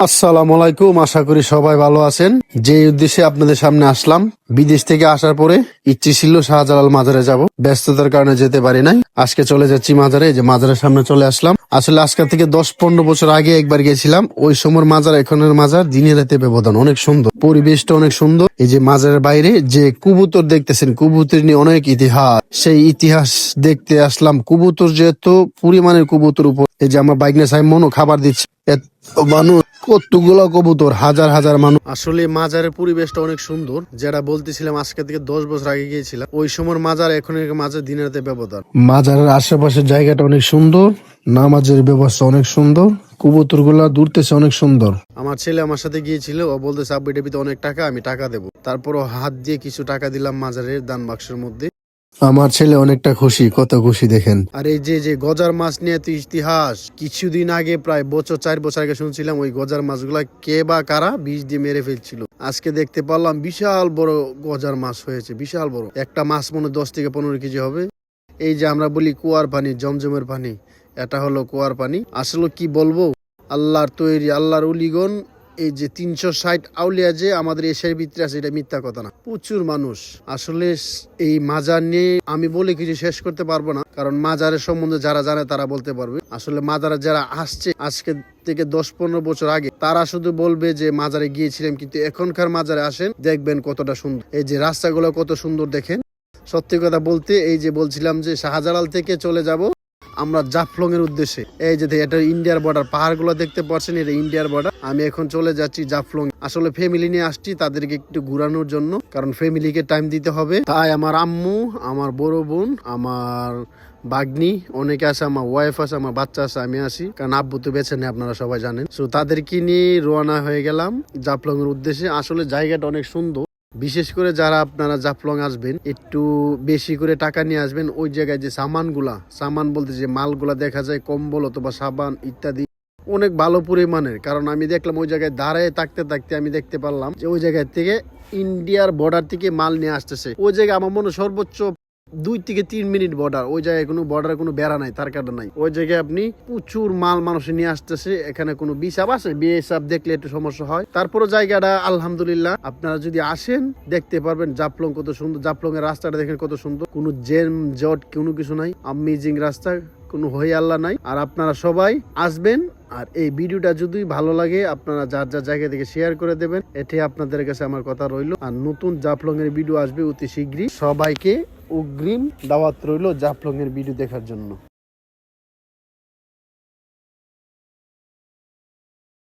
আসসালামু আলাইকুম, আশা করি সবাই ভালো আছেন। যে উদ্দেশ্যে আপনাদের সামনে আসলাম, বিদেশ থেকে আসার পরে ইচ্ছে ছিল শাহজালাল মাজারে যাব। ব্যস্ততার কারণে যেতে পারি নাই। আজকে চলে যাচ্ছি মাজারে যে মাজারের সামনে চলে আসলাম। আসলে আজকে থেকে দশ পনেরো বছর আগে একবার গেছিলাম। ওই সময়ের মাজার, এখনের মাজার দিনে রাতে ব্যবধান অনেক সুন্দর। পরিবেশটা অনেক সুন্দর। এই যে মাজারের বাইরে যে কুবুতর দেখতেছেন, কবুতর নিয়ে অনেক ইতিহাস। সেই ইতিহাস দেখতে আসলাম। কবুতর যেহেতু পরিমাণের কবুতর উপর। এই যে আমার বাইক নিয়ে সাইমনও খাবার দিচ্ছে। মানুষ কতগুলো কবুতর হাজার হাজার মানুষ। আসলে মাজারের পরিবেশটা অনেক সুন্দর। যেটা বলতেছিলাম আজকে থেকে দশ বছর আগে গিয়েছিলাম ওই সময় মাজার এখন মাঝে দিনের রাতে ব্যবধান। মাজারের আশেপাশের জায়গাটা অনেক সুন্দর নামাজের ব্যবস্থা অনেক সুন্দর কবুতরগুলা দূরতেছে অনেক সুন্দর। আমার ছেলে আমার সাথে গিয়েছিল ও বলতেছে আব্বু এটা অনেক টাকা আমি টাকা দেবো। তারপরও হাত দিয়ে কিছু টাকা দিলাম মাজারের দান বাক্সের মধ্যে। আমার ছেলে অনেকটা খুশি, কত খুশি দেখেন। আর এই যে যে গজার মাছ নিয়ে তো ইতিহাস, কিছুদিন আগে প্রায় বছর, চার বছর আগে শুনছিলাম ওই গজার মাছগুলা কে বা কারা বিষ দিয়ে মেরে ফেলছিল। আজকে দেখতে পারলাম বিশাল বড় গজার মাছ হয়েছে, বিশাল বড়। একটা মাছ মনে দশ থেকে পনেরো কেজি হবে। এই যে আমরা বলি কুয়ার পানি, জমজমের পানি, এটা হলো কুয়ার পানি। আসলে কি বলব? আল্লাহর তৈরি, আল্লাহর উলিগন এই যে তিনশো ষাট আউলিয়া যে আমাদের এশিয়ার ভিতরে আছে, এটা মিথ্যা কথা না। প্রচুর মানুষ। আসলে এই মাজার নিয়ে আমি বলে কিছু শেষ করতে পারব না, কারণ মাজারের সম্বন্ধে যারা জানে তারা বলতে পারবে। আসলে মাজারে যারা আসছে, আজকে থেকে দশ পনেরো বছর আগে, তারা শুধু বলবে যে মাজারে গিয়েছিলাম, কিন্তু এখনকার মাজারে আসেন, দেখবেন কতটা সুন্দর। এই যে রাস্তাগুলো কত সুন্দর দেখেন। সত্যি কথা বলতে, এই যে বলছিলাম যে শাহজালাল থেকে চলে যাব আমরা জাফলং এর উদ্দেশ্যে। এই যে এটা ইন্ডিয়ার বর্ডার পাহাড়গুলো দেখতে পাচ্ছেন, এটা ইন্ডিয়ার বর্ডার আমি এখন চলে যাচ্ছি জাফলং। আসলে ফ্যামিলি নিয়ে আসছি, তাদেরকে একটু ঘুরানোর জন্য, কারণ ফ্যামিলিকে টাইম দিতে হবে। তাই আমার আম্মু, আমার বড় বোন, আমার বাগনি, অনেকে আছে, আমার ওয়াইফ আছে, আমার বাচ্চা আছে, আমি আসি কারণ আব্বু তো বেছে নেই আপনারা সবাই জানেন। তো তাদেরকে নিয়ে রোয়ানা হয়ে গেলাম জাফলং এর উদ্দেশ্যে। আসলে জায়গাটা অনেক সুন্দর। বিশেষ করে যারা আপনারা জাফলং আসবেন, একটু বেশি করে টাকা নিয়ে আসবেন ওই জায়গায় যে সামানগুলা, সামান বলতে যে মালগুলা দেখা যায়, কম্বল অথবা সাবান ইত্যাদি, অনেক ভালো পরিমাণের। কারণ আমি দেখলাম ওই জায়গায় দাঁড়ায় থাকতে থাকতে আমি দেখতে পারলাম যে ওই জায়গায় থেকে ইন্ডিয়ার বর্ডার থেকে মাল নিয়ে আসতেছে। ওই জায়গায় আমার মনে সর্বোচ্চ দুই থেকে তিন মিনিট বর্ডার ওই জায়গায় কোনো বর্ডারে কোনো বেড়া নাই, তার কাটা নাই। ওই জায়গায় আপনি প্রচুর মাল মানুষ নিয়ে আসতেছে, এখানে কোনো বিসাব আছে? বিএসআব দেখলে একটু সমস্যা হয়। তারপরে জায়গাটা, আলহামদুলিল্লাহ, আপনারা যদি আসেন, দেখতে পারবেন জাফলং কত সুন্দর জাফলং এর রাস্তাটা দেখেন কত সুন্দর। কোনো জেম জট, কোনো কিছু নাই আমেজিং রাস্তা, কোনো হই আল্লাহ নাই। আর আপনারা সবাই আসবেন, আর এই ভিডিওটা যদি ভালো লাগে, আপনারা যার যার জায়গা থেকে শেয়ার করে দেবেন এটি আপনাদের কাছে আমার কথা রইল। আর নতুন জাফলং এর ভিডিও আসবে অতি শীঘ্রই। সবাইকে অগ্রিম দাওয়াত রইল জাফলং এর ভিডিও দেখার জন্য।